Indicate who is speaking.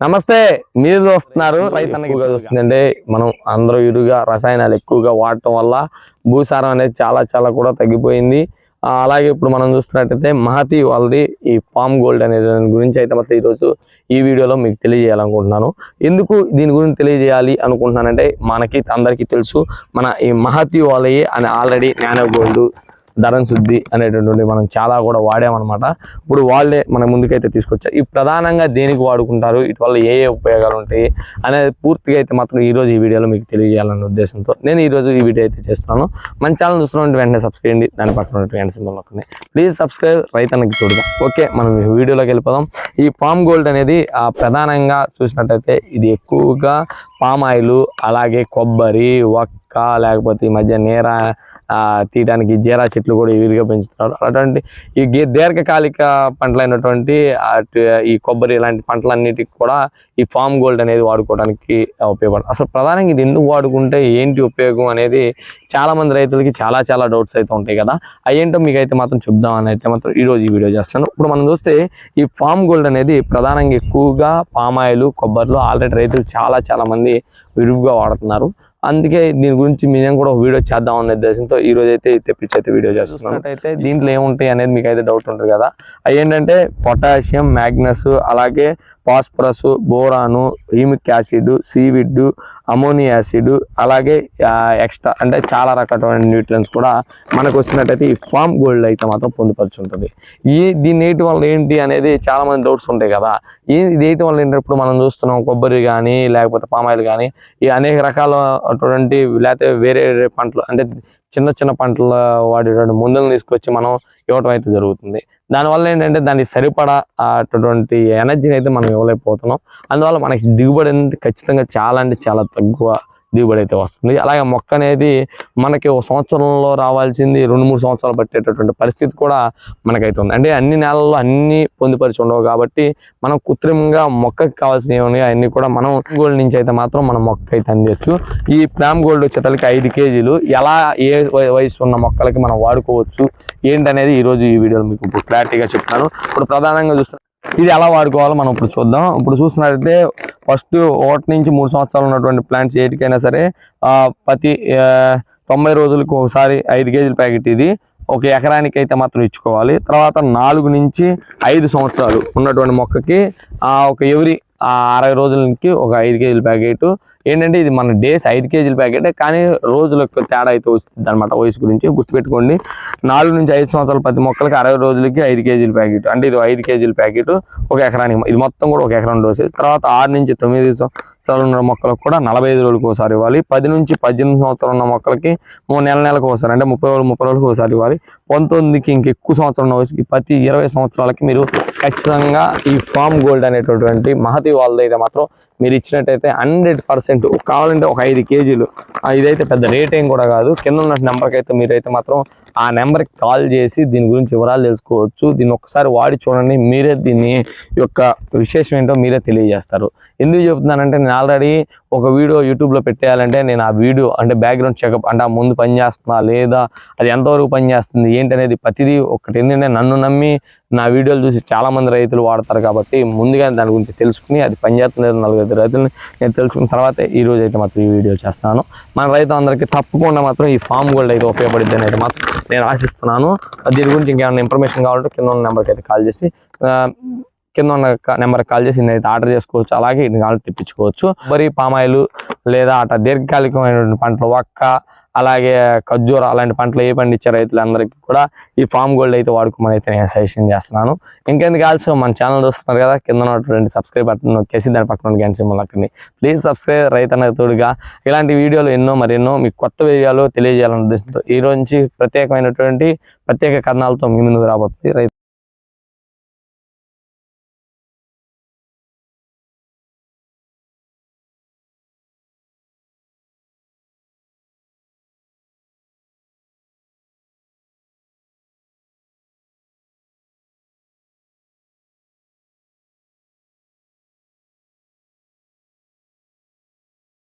Speaker 1: నమస్తే మీరు చూస్తున్నారు ఎక్కువగా చూస్తుందంటే మనం అందరూ ఇరుగా రసాయనాలు ఎక్కువగా వాడటం వల్ల భూసారం అనేది చాలా చాలా కూడా తగ్గిపోయింది. అలాగే ఇప్పుడు మనం చూస్తున్నట్టయితే మహతి వాళ్ళది ఈ ఫామ్ గోల్డ్ అనే దాని గురించి అయితే మొత్తం ఈరోజు ఈ వీడియోలో మీకు తెలియజేయాలనుకుంటున్నాను. ఎందుకు దీని గురించి తెలియజేయాలి అనుకుంటున్నానంటే మనకి అందరికీ తెలుసు మన ఈ మహతి వాళ్ళవి అని ఆల్రెడీ నానో గోల్డ్ ధరన్ శుద్ధి అనేటటువంటి మనం చాలా కూడా వాడామన్నమాట. ఇప్పుడు వాళ్ళే మన ముందుకైతే తీసుకొచ్చారు ఈ ప్రధానంగా దేనికి వాడుకుంటారు? ఇటువల్ల ఏ ఏ ఉపయోగాలు ఉంటాయి? అనేది పూర్తిగా అయితే మాత్రం ఈరోజు ఈ వీడియోలో మీకు తెలియజేయాలనే ఉద్దేశంతో నేను ఈరోజు ఈ వీడియో అయితే చేస్తున్నాను. మన ఛానల్ చూస్తున్నట్టు వెంటనే సబ్స్క్రైబ్ చేయండి. దాని పక్కన ఉన్నటువంటి సింబల్ నొక్కండి. ప్లీజ్ సబ్స్క్రైబ్ రైతన్నకి చూడగా ఓకే మనం ఈ వీడియోలోకి వెళ్ళిపోదాం. ఈ పామ్ గోల్డ్ అనేది ప్రధానంగా చూసినట్టయితే ఇది ఎక్కువగా పామ్ ఆయిల్ అలాగే కొబ్బరి ఒక్క లేకపోతే ఈ మధ్య నేర తీయడానికి జీరా చెట్లు కూడా విరిగా పెంచుతున్నారు. అటువంటి ఈ దీర్ఘకాలిక పంటలైనటువంటి ఈ కొబ్బరి ఇలాంటి పంటలన్నిటికి కూడా ఈ ఫామ్ గోల్డ్ అనేది వాడుకోవడానికి ఉపయోగపడుతుంది అసలు ప్రధానంగా ఇది ఎందుకు వాడుకుంటే ఏంటి ఉపయోగం అనేది చాలామంది రైతులకి చాలా చాలా డౌట్స్ అయితే ఉంటాయి కదా. అయ్యేంటో మీకు అయితే మాత్రం చెప్దామని అయితే మాత్రం ఈరోజు ఈ వీడియో చేస్తాను ఇప్పుడు మనం చూస్తే ఈ ఫామ్ గోల్డ్ అనేది ప్రధానంగా ఎక్కువగా పామాయిలు కొబ్బరిలో ఆల్రెడీ రైతులు చాలా చాలామంది మంది విరివిగా వాడుతున్నారు. అందుకే దీని గురించి మేము కూడా ఒక వీడియో చేద్దాం అనే ఉద్దేశంతో ఈ రోజు అయితే తెప్పించి అయితే వీడియో చేస్తున్నాం. అయితే దీంట్లో ఏముంటాయి అనేది మీకు అయితే డౌట్ ఉంటుంది కదా. అవి ఏంటంటే పొటాషియం మ్యాగ్నస్ అలాగే phosphorus boron humic acid seaweed ammonia acid అలాగే ఎక్స్ట్రా అంటే చాలా రకాలైన న్యూట్రియన్స్ కూడా మనకు వచ్చినట్టయితే ఈ ఫామ్ గోల్డ్ అయితే మాత్రం పొందుపరుచుంటుంది. ఈ దీన్ని వేయటం వల్ల ఏంటి అనేది చాలామంది డౌట్స్ ఉంటాయి కదా. ఈ ఇది వేయటం వల్ల ఏంటప్పుడు మనం చూస్తున్నాం కొబ్బరి కానీ లేకపోతే పామాయిల్ కానీ ఈ అనేక రకాల అటువంటి లేకపోతే వేరే వేరే పంటలు అంటే చిన్న చిన్న పంటలు వాడేటువంటి మందులను తీసుకొచ్చి మనం ఇవ్వటం అయితే జరుగుతుంది. దానివల్ల ఏంటంటే దానికి సరిపడా అటువంటి ఎనర్జీని అయితే మనం ఇవ్వలేకపోతున్నాం. అందువల్ల మనకి దిగుబడి అనేది ఖచ్చితంగా చాలా అంటే చాలా తక్కువ దిగుబడి అయితే వస్తుంది. అలాగే మొక్క అనేది మనకి ఒక సంవత్సరంలో రావాల్సింది రెండు మూడు సంవత్సరాలు పట్టేటటువంటి పరిస్థితి కూడా మనకైతే ఉంది. అంటే అన్ని నెలల్లో అన్ని పొందుపరిచి ఉండవు కాబట్టి మనం కృత్రిమంగా మొక్కకి కావాల్సినవి అన్ని కూడా మనం గోల్డ్ నుంచి అయితే మాత్రం మనం మొక్క అయితే అందచ్చు ఈ ప్లామ్ గోల్డ్ వచ్చేతలకి ఐదు కేజీలు. ఎలా ఏ వయసు ఉన్న మొక్కలకి మనం వాడుకోవచ్చు? ఏంటనేది ఈరోజు ఈ వీడియోలో మీకు క్లారిటీగా చెప్తాను ఇప్పుడు ప్రధానంగా చూస్తే ఇది ఎలా వాడుకోవాలో మనం ఇప్పుడు చూద్దాం. ఇప్పుడు చూసినట్లయితే ఫస్ట్ ఒకటి నుంచి మూడు సంవత్సరాలు ఉన్నటువంటి ప్లాంట్స్ ఏటికైనా సరే ప్రతి తొంభై రోజులకు ఒకసారి ఐదు కేజీల ప్యాకెట్ ఇది. ఒక ఎకరానికి అయితే మాత్రం ఇచ్చుకోవాలి. తర్వాత నాలుగు నుంచి ఐదు సంవత్సరాలు ఉన్నటువంటి మొక్కకి ఒక ఎవరి ఆ అరవై రోజులకి ఒక ఐదు కేజీల ప్యాకెట్ ఏంటంటే ఇది మన డేస్ ఐదు కేజీల ప్యాకెట్ కానీ రోజులకు తేడా అయితే వస్తుంది అనమాట వయసు గురించి. గుర్తుపెట్టుకోండి నాలుగు నుంచి ఐదు సంవత్సరాల ప్రతి మొక్కలకి అరవై రోజులకి ఐదు కేజీల ప్యాకెట్. అంటే ఇది ఐదు కేజీల ప్యాకెట్ ఒక ఎకరానికి ఇది మొత్తం కూడా ఒక ఎకరం డోసేజ్ తర్వాత ఆరు నుంచి తొమ్మిది సంవత్సరాలు ఉన్న మొక్కలకు కూడా నలభై ఐదు రోజులకు ఒకసారి ఇవ్వాలి. పది నుంచి పద్దెనిమిది సంవత్సరాలు ఉన్న మొక్కలకి మూడు నెల నెలకు ఒకసారి అంటే ముప్పై రోజులు ముప్పై రోజులకు ఒకసారి ఇవ్వాలి. పంతొమ్మిదికి ఇంక ఎక్కువ సంవత్సరం ఉన్న వయసుకి ప్రతి ఇరవై సంవత్సరాలకి మీరు ఖచ్చితంగా ఈ ఫామ్ గోల్డ్ అనేటటువంటి మహతి వాళ్ళది అయితే మాత్రం మీరు ఇచ్చినట్టయితే హండ్రెడ్ పర్సెంట్ కావాలంటే ఒక ఐదు కేజీలు. ఇదైతే పెద్ద రేట్ ఏం కూడా కాదు. కింద ఉన్న నెంబర్కి అయితే మీరైతే మాత్రం ఆ నెంబర్కి కాల్ చేసి దీని గురించి వివరాలు తెలుసుకోవచ్చు. దీన్ని ఒకసారి వాడి చూడండి. మీరే దీన్ని యొక్క విశేషం ఏంటో మీరే తెలియజేస్తారు. ఎందుకు చెప్తున్నానంటే నేను ఆల్రెడీ ఒక వీడియో యూట్యూబ్లో పెట్టేయాలంటే నేను ఆ వీడియో అంటే బ్యాక్గ్రౌండ్ చెకప్ అంటే ఆ ముందు పనిచేస్తుందా లేదా అది ఎంతవరకు పనిచేస్తుంది ఏంటనేది ప్రతిదీ ఒకటి ఏంటంటే నన్ను నమ్మి నా వీడియోలు చూసి చాలామంది రైతులు వాడతారు కాబట్టి ముందుగా దాని గురించి తెలుసుకుని అది పనిచేస్తుంది నలుగురు రైతులని నేను తెలుసుకున్న తర్వాత ఈ రోజు అయితే మాత్రం ఈ వీడియో చేస్తాను. మన రైతులందరికీ తప్పకుండా మాత్రం ఈ ఫామ్ గోల్డ్ అయితే ఉపయోగపడుద్దని అయితే మాత్రం నేను ఆశిస్తున్నాను. దీని గురించి ఇంకేమైనా ఇన్ఫర్మేషన్ కావాలంటే కింద ఉన్న నెంబర్కి అయితే కాల్ చేసి కింద ఉన్న నెంబర్ కాల్ చేసి అయితే ఆర్డర్ చేసుకోవచ్చు. అలాగే ఇది కావాలంటే తెప్పించుకోవచ్చు. మరి పామాయిలు లేదా అట దీర్ఘకాలికమైనటువంటి పంటలు ఒక్క అలాగే ఖర్జూర అలాంటి పంటలు ఏ పండించే రైతులందరికీ కూడా ఈ ఫామ్ గోల్డ్ అయితే వాడుకోమని అయితే నేను సజెషన్ చేస్తున్నాను. ఇంకెందుకు ఆల్సో మన ఛానల్ చూస్తున్నారు కదా కింద ఉన్నటువంటి సబ్స్క్రైబ్ బటన్ నొక్కేసి దాని పక్కన గంట సింబల్ అక్కడిని ప్లీజ్ సబ్స్క్రైబ్ రైతన్న తోడుగా. ఇలాంటి వీడియోలు ఎన్నో మరెన్నో మీకు కొత్త వీడియోలు తెలియజేయాలనే ఉద్దేశంతో ఈ రోజు నుంచి ప్రత్యేకమైనటువంటి ప్రత్యేక కథనాలతో మీ ముందుకు రాబోతుంది. రైతు